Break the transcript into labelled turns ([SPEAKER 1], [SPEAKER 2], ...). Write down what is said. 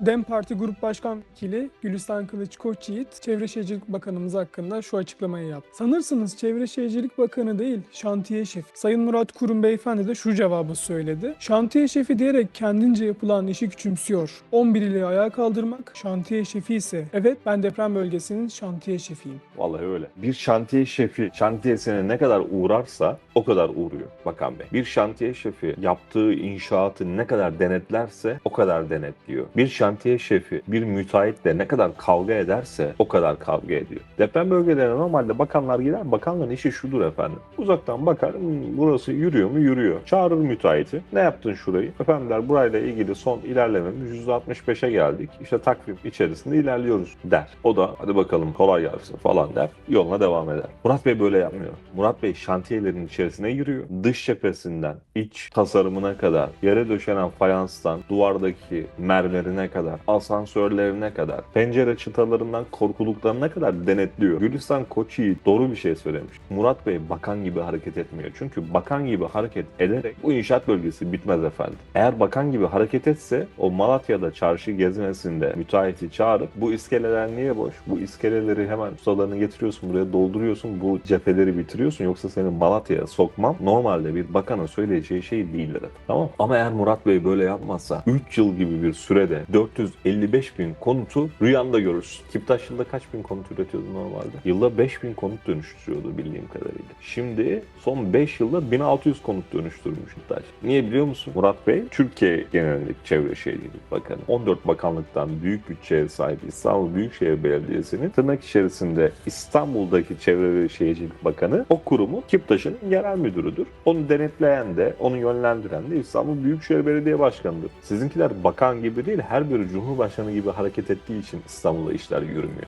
[SPEAKER 1] DEM Parti Grup Başkan Vekili Gülistan Kılıç Koçyiğit, Çevre Şehircilik Bakanımız hakkında şu açıklamayı yaptı. Sanırsınız Çevre Şehircilik Bakanı değil, şantiye şefi. Sayın Murat Kurum Beyefendi de şu cevabı söyledi. Şantiye şefi diyerek kendince yapılan işi küçümsüyor. 11 ili ayağa kaldırmak, şantiye şefi ise evet ben deprem bölgesinin şantiye şefiyim.
[SPEAKER 2] Vallahi öyle. Bir şantiye şefi şantiyesine ne kadar uğrarsa o kadar uğruyor Bakan Bey. Bir şantiye şefi yaptığı inşaatı ne kadar denetlerse o kadar denetliyor. Bir şantiye şefi bir müteahhitle ne kadar kavga ederse o kadar kavga ediyor. Deprem bölgelerine normalde bakanlar gider. Bakanların işi şudur efendim. Uzaktan bakar "Hmm, burası yürüyor mu? Yürüyor. Çağırır müteahhiti. Ne yaptın şurayı? Efendim der burayla ilgili son ilerlememiz %65'e geldik. İşte takvim içerisinde ilerliyoruz der. O da hadi bakalım kolay gelsin falan der. Yoluna devam eder. Murat Bey böyle yapmıyor. Murat Bey şantiyelerin içerisine giriyor. Dış cephesinden iç tasarımına kadar, yere döşenen fayanstan, duvardaki mermerine kadar, asansörlerine kadar, pencere çıtalarından korkuluklarına kadar denetliyor. Gülistan Koçyi doğru bir şey söylemiş. Murat Bey bakan gibi hareket etmiyor. Çünkü bakan gibi hareket ederek bu inşaat bölgesi bitmez efendim. Eğer bakan gibi hareket etse o Malatya'da çarşı gezmesinde müteahhiti çağırıp bu iskeleler niye boş? Bu iskeleleri hemen ustalarını getiriyorsun buraya dolduruyorsun bu cepheleri bitiriyorsun yoksa seni Malatya'ya sokmam normalde bir bakanın söyleyeceği şey değildir. Tamam Ama eğer Murat Bey böyle yapmazsa 3 yıl gibi bir sürede 455 bin konutu rüyanda görürsün. Kiptaş yılda kaç bin konut üretiyordu normalde? Yılda 5 bin konut dönüştürüyordu bildiğim kadarıyla. Şimdi son 5 yılda 1600 konut dönüştürmüş Kiptaş. Niye biliyor musun? Murat Bey Türkiye genelindeki Çevre Şehircilik Bakanı. 14 bakanlıktan büyük bütçeye sahip İstanbul Büyükşehir Belediyesi'nin tırnak içerisinde İstanbul'daki Çevre ve Şehircilik Bakanı o kurumun Kiptaş'ın genel müdürüdür. Onu denetleyen de, onu yönlendiren de İstanbul Büyükşehir Belediye Başkanı'dır. Sizinkiler bakan gibi değil, her biri Cumhurbaşkanı gibi hareket ettiği için İstanbul'da işler yürümüyor.